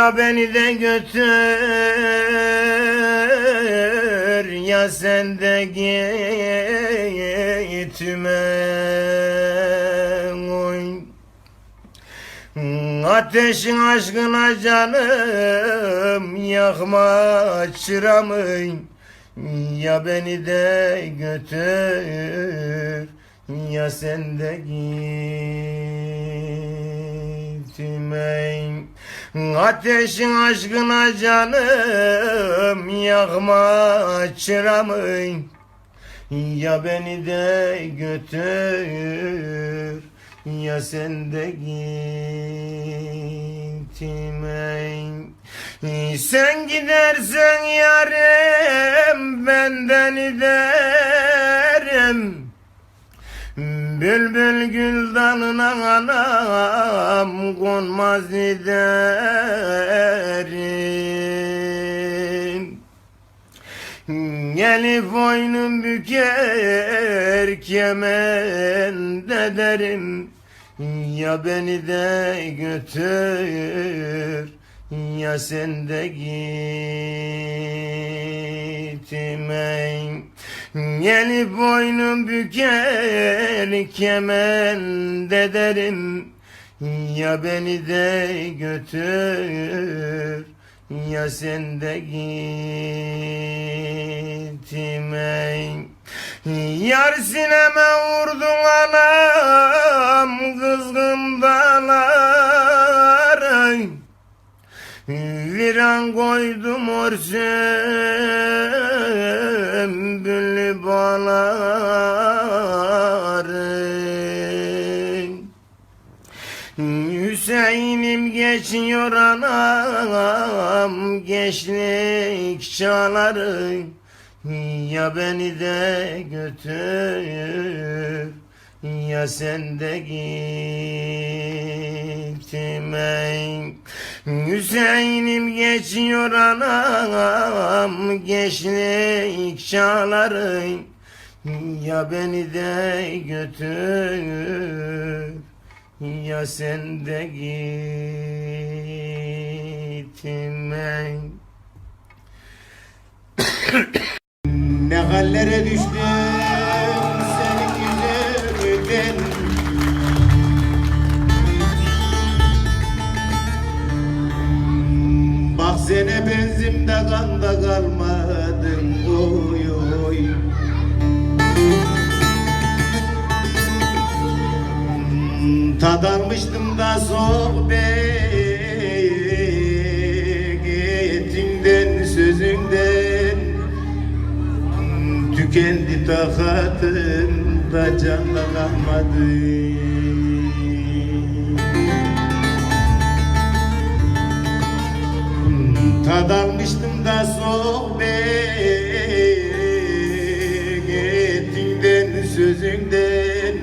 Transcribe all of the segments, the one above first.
Ya beni de götür Ya sen de gitme. Oy. Ateşin aşkına canım yakma çıramı Ya beni de götür ya sen de gitme Ateşin aşkına canım yakma çıramı Ya beni de götür ya sen de gitme Sen gidersen yarım benden giderim Bülbül gül dalına anam konmaz giderim. Gelip boynum büker kemen ederim Ya beni de götür ya sen de gitme Gelip boynum büker kemen ederim Ya beni de götür ya sen de gitme Yar sineme vurdun anam kızgın dağlar Viran koydum or bağları Hüseyin'im geçiyor anam gençlik çağları. Ya beni de götür ya sen de gitme Hüseyin'im geçiyor anam gençlik çağları Ya beni de götür ya sen de gitme Ne hallere düştüm Sene benzimde kanda kalmadın oy oy. Tad almıştım da sohbetinden sözünden. Tükendi takatım da canla almıştım da sohbetinden sözünden.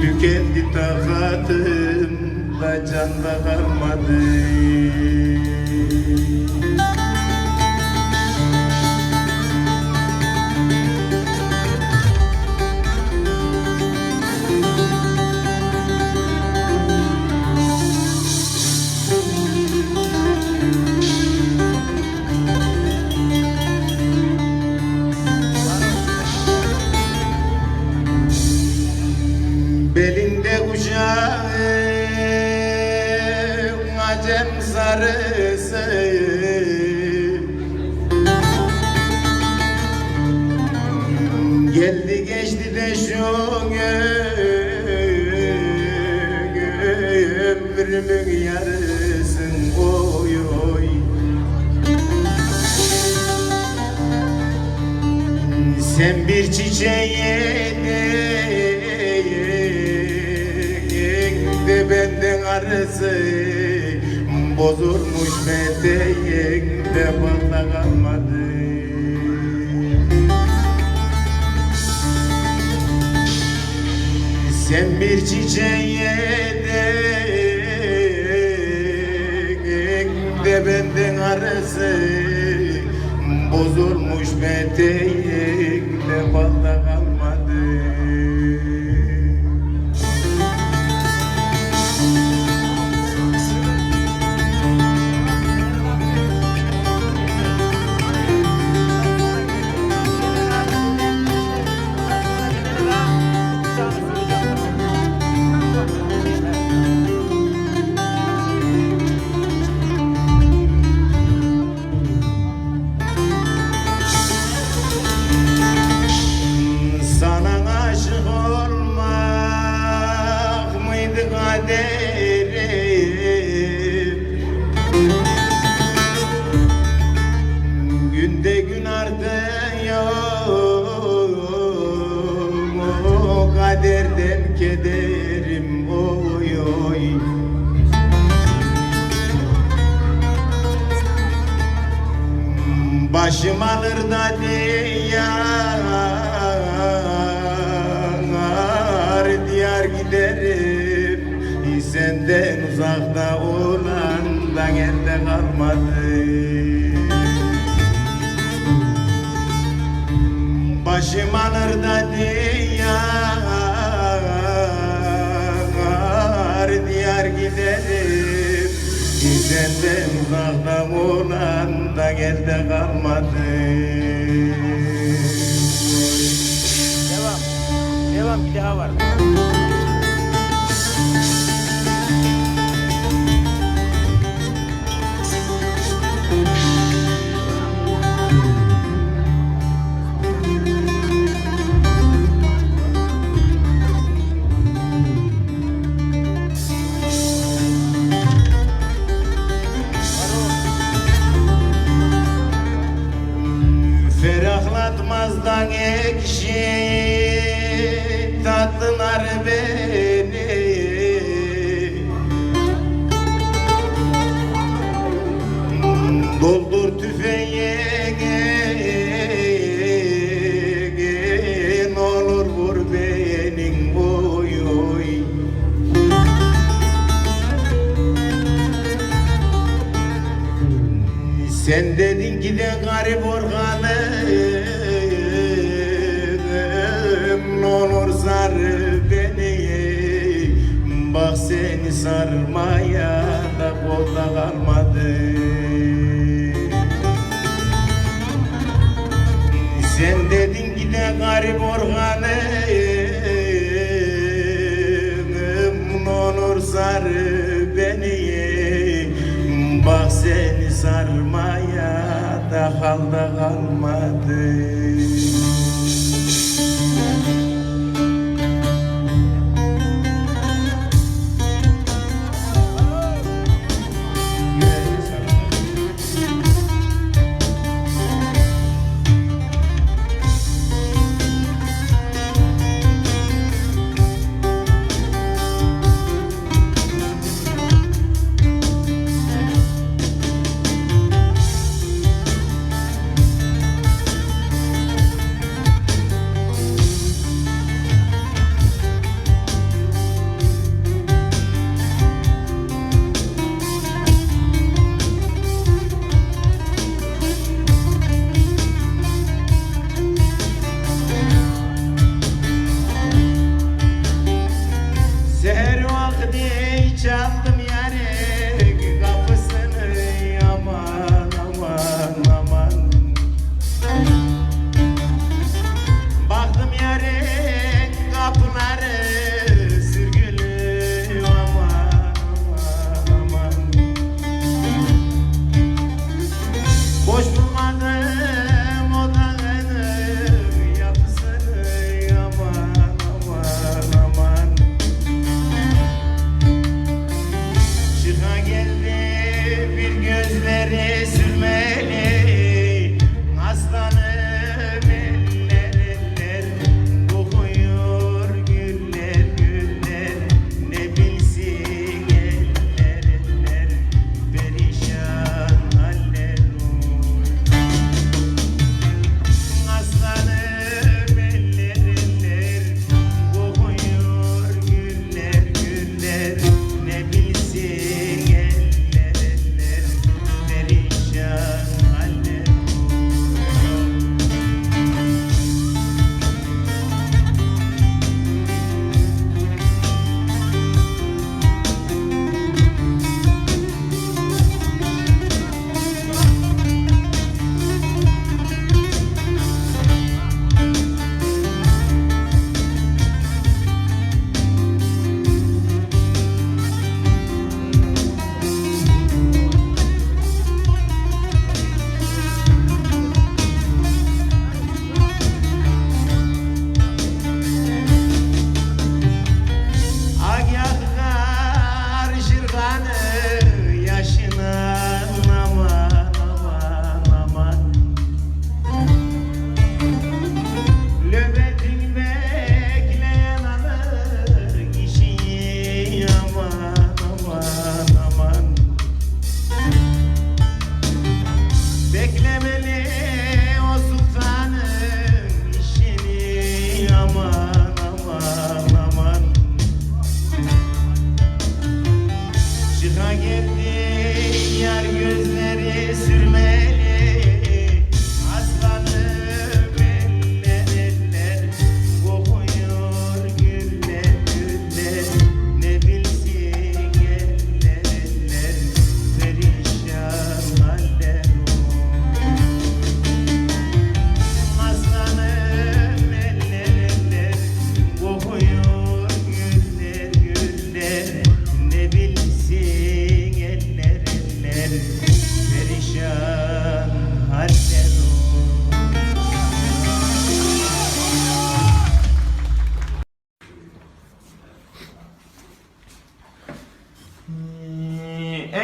Tükendi takatım da canda kalmadı Belinde kuşağın acem sarısı Geldi geçti de şu ömrümün yarısın oy oy. Sen bir çiçeğe benden arası Bozulmuş meteğin de bana kalmadı. Sen bir çiçeğe de de benden arası Bozulmuş meteğin Başım alır da diyar Diyar giderim Senden uzakta olan da elde kalmadı. Başım alır da diyar Senden uzakta olan da elde kalmadı Devam. Devam bir daha var. Beni Bak seni sarmaya da kolda kalmadı. Sen dedin ki de garip organım. Ne olur sar beni Bak seni sarmaya da halda kalmadı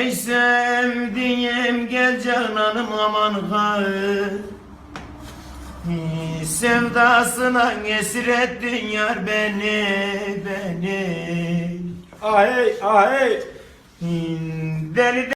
Ey sevdiğim gel cananım aman ha Sevdasına esir ettin yar beni beni Ahey ahey. Deli